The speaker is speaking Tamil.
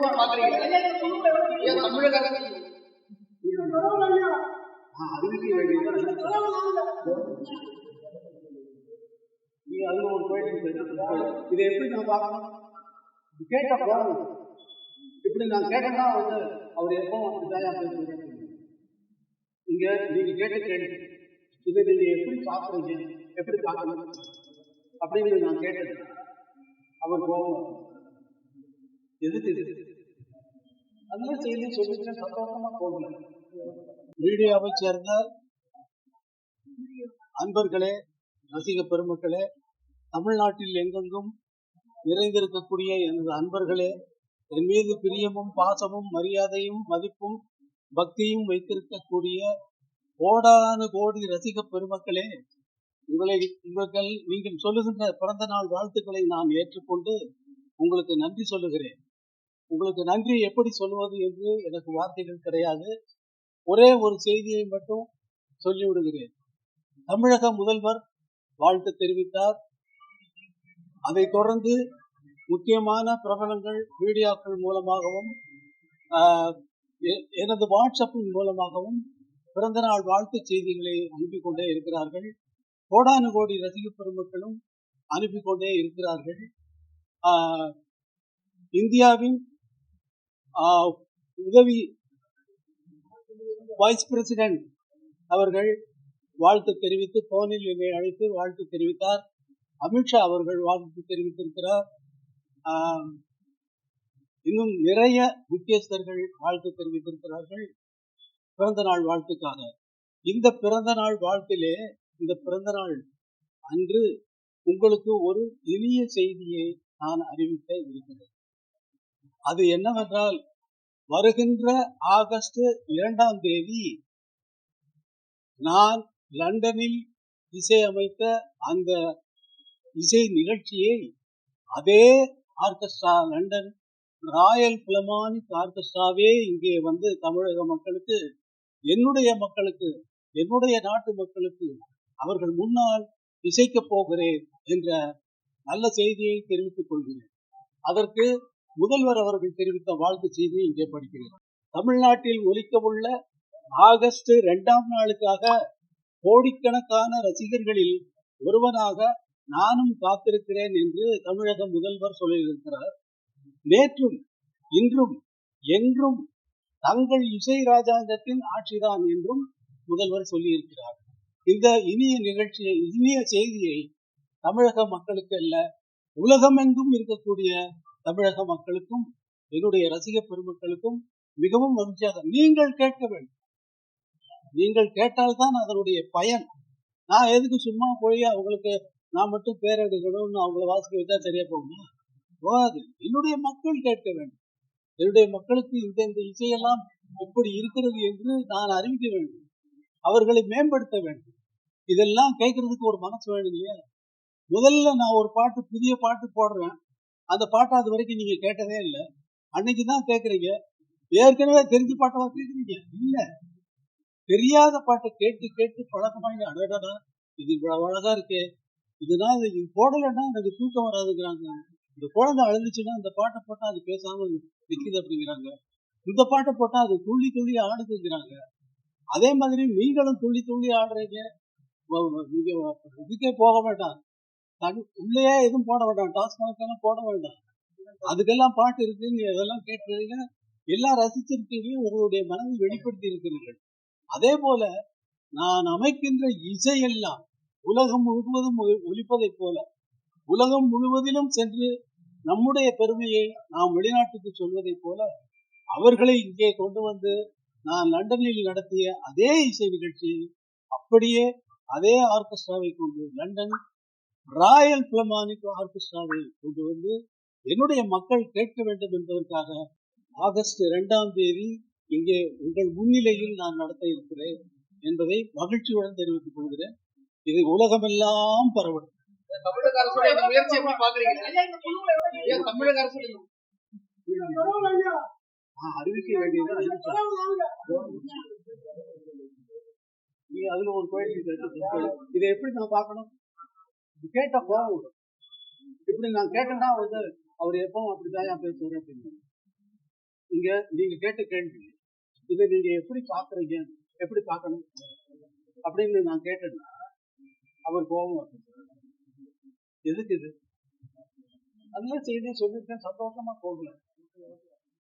பாக்குறீங்க ஏன் தமிழக அரசு. ஆ, அறிவிக்க வேண்டியது நீ அதுல ஒரு கோயில் இதை எப்படி நான் பார்க்கணும்? கேட்ட இப்படி நான் கேட்டேன்னா வந்து அவர் எப்போ அப்படிதான் பேசுறேன் இங்க நீங்க கேட்ட கேள்வி. இதை நீங்க எப்படி பார்க்குறீங்க எப்படி பார்க்கணும்? அப்படின்னு நான் கேட்டது அவர் கோபம் எதுக்கு செய்தி சொல்லிட்டு சந்தோஷமா போகல. மீடியாவை சேர்ந்த அன்பர்களே ரசிக பெருமக்களே தமிழ்நாட்டில் எங்கெங்கும் நிறைந்திருக்கக்கூடிய எனது அன்பர்களே என் மீது பிரியமும் பாசமும் மரியாதையும் மதிப்பும் பக்தியும் வைத்திருக்கக்கூடிய கோடானு கோடி ரசிக பெருமக்களே உங்களை உங்கள் நீங்கள் சொல்லுகின்ற பிறந்த நாள் வாழ்த்துக்களை நான் ஏற்றுக்கொண்டு உங்களுக்கு நன்றி சொல்லுகிறேன். உங்களுக்கு நன்றி எப்படி சொல்லுவது என்று எனக்கு வார்த்தைகள் கிடையாது. ஒரே ஒரு செய்தியை மட்டும் சொல்லிவிடுகிறேன். தமிழக முதல்வர் வாழ்த்து தெரிவித்தார். அதைத் தொடர்ந்து முக்கியமான பிரபலங்கள் மீடியாக்கள் மூலமாகவும் ஆஹ், எ- எனது வாட்ஸ்அப்பின் மூலமாகவும் பிறந்தநாள் வாழ்த்து செய்திகளை அனுப்பி கொண்டே இருக்கிறார்கள். கோடானு கோடி ரசிக பெருமக்களும் அனுப்பி கொண்டே இருக்கிறார்கள். ஆஹ், இந்தியாவின் உதவி வைஸ் பிரசிடென்ட் அவர்கள் வாழ்த்து தெரிவித்து போனில் என்னை அழைத்து வாழ்த்து தெரிவித்தார். அமித்ஷா அவர்கள் வாழ்த்து தெரிவித்திருக்கிறார். இன்னும் நிறைய முக்கியஸ்தர்கள் வாழ்த்து தெரிவித்திருக்கிறார்கள். பிறந்த நாள் வாழ்த்துக்காக. இந்த பிறந்த நாள் வாழ்த்திலே இந்த பிறந்த நாள் அன்று உங்களுக்கு ஒரு எளிய செய்தியை நான் அறிவிக்க இருக்கிறேன். அது என்னவென்றால் வருகின்ற ஆகஸ்ட் இரண்டாம் தேதி நான் லண்டனில் இசையமைத்த அந்த இசை நிகழ்ச்சியை அதே ஆர்கெஸ்ட்ரா லண்டன் ராயல் பிலமானிக் ஆர்கெஸ்ட்ராவே இங்கே வந்து தமிழக மக்களுக்கு என்னுடைய மக்களுக்கு என்னுடைய நாட்டு மக்களுக்கு அவர்கள் முன்னால் இசைக்கப் போகிறேன் என்ற நல்ல செய்தியை தெரிவித்துக் கொள்கிறேன். அதற்கு முதல்வர் அவர்கள் தெரிவித்த வாழ்த்து செய்தியை இங்கே படிக்கிறேன். தமிழ்நாட்டில் ஒலிக்கவுள்ள ஆகஸ்ட் இரண்டாம் நாளுக்காக கோடிக்கணக்கான ரசிகர்களில் ஒருவனாக நானும் காத்திருக்கிறேன் என்று தமிழக முதல்வர் சொல்லியிருக்கிறார். நேற்றும் இன்றும் என்றும் தங்கள் இசை ராஜாங்கத்தின் ஆட்சிதான் என்றும் முதல்வர் சொல்லியிருக்கிறார். இந்த இனிய நிகழ்ச்சியை இனிய செய்தியை தமிழக மக்களுக்கு அல்ல உலகமெங்கும் இருக்கக்கூடிய தமிழக மக்களுக்கும் என்னுடைய ரசிக பெருமக்களுக்கும் மிகவும் மகிழ்ச்சியாக நீங்கள் கேட்க வேண்டும். நீங்கள் கேட்டால்தான் அதனுடைய பயன். நான் எதுக்கு சும்மா போய் அவங்களுக்கு நான் மட்டும் பேரெடுக்கணும்னு அவங்கள வாசிக்க வச்சா சரியா போகுமா? போகாது. என்னுடைய மக்கள் கேட்க வேண்டும். என்னுடைய மக்களுக்கு இந்த இந்த இசையெல்லாம் எப்படி இருக்கிறது என்று நான் அறிவிக்க வேண்டும். அவர்களை மேம்படுத்த வேண்டும். இதெல்லாம் கேட்கறதுக்கு ஒரு மனசு வேணும் இல்லையா? முதல்ல நான் ஒரு பாட்டு புதிய பாட்டு போடுறேன். அந்த பாட்டை அது வரைக்கும் நீங்க கேட்டதே இல்லை. அன்னைக்கு தான் கேட்குறீங்க ஏற்கனவே தெரிஞ்ச பாட்டை கேட்குறீங்க இல்ல. தெரியாத பாட்டை கேட்டு கேட்டு பழக்கமாக அடடடா இது இவ்வளவு அழகா இருக்கே. இதுதான் இது போடலைன்னா எனக்கு தூக்கம் வராதுங்கிறாங்க. இந்த குழந்தை அழுந்துச்சுன்னா இந்த பாட்டை போட்டா அது பேசாம நிக்குது அப்படிங்கிறாங்க. இந்த பாட்டை போட்டா அது துள்ளி துள்ளி ஆடுதுங்கிறாங்க. அதே மாதிரி நீங்களும் துள்ளி துள்ளி ஆடுறீங்க. நீங்க இதுக்கே போக வேண்டாம். தனி உள்ளேயே எதுவும் போட வேண்டாம். டாஸ்மாக் எல்லாம் போட வேண்டாம். அதுக்கெல்லாம் பாட்டு இருக்கு. அதெல்லாம் கேட்டுறீங்க எல்லாம் ரசிச்சிருக்கீங்களும் உங்களுடைய மனதை வெளிப்படுத்தி இருக்கிறீர்கள். அதே போல நான் அமைக்கின்ற இசையெல்லாம் உலகம் முழுவதும் ஒழிப்பதைப் போல உலகம் முழுவதிலும் சென்று நம்முடைய பெருமையை நாம் வெளிநாட்டுக்கு சொல்வதைப் போல அவர்களை இங்கே கொண்டு வந்து நான் லண்டனில் நடத்திய அதே இசை நிகழ்ச்சியை அப்படியே அதே ஆர்கெஸ்ட்ராவை கொண்டு லண்டன் ராயல் பிலமானிக் ஆர்கெஸ்ட்ராவை கொண்டு வந்து என்னுடைய மக்கள் கேட்க வேண்டும் என்பதற்காக ஆகஸ்ட் இரண்டாம் தேதி இங்கே உங்கள் முன்னிலையில் நான் நடத்த இருக்கிறேன் என்பதை மகிழ்ச்சியுடன் தெரிவித்துக் கொள்கிறேன் இது உலகமெல்லாம் பரவட்டும் தமிழக அரசுடைய முயற்சி எப்படி பாக்குறீங்க தமிழக அறிவிக்க வேண்டியது அறிவிச்சார். நீ அதுல ஒரு கோயில். இதை எப்படி நான் பார்க்கணும் கேட்ட கோவம் வரும். இப்படி நான் கேட்டேன்னா வந்து அவர் எப்பவும் அப்படிதான் பேசுவார் அப்படின்னு. நீங்க நீங்க கேட்ட கேள்வி இதை நீங்க எப்படி பாக்குறீங்க எப்படி பார்க்கணும்? அப்படின்னு நான் கேட்டேன்னா அவர் கோபம் வரும். எதுக்கு இது? அதெல்லாம் செய்தி சொல்லியிருக்கேன் சந்தோஷமா போகல.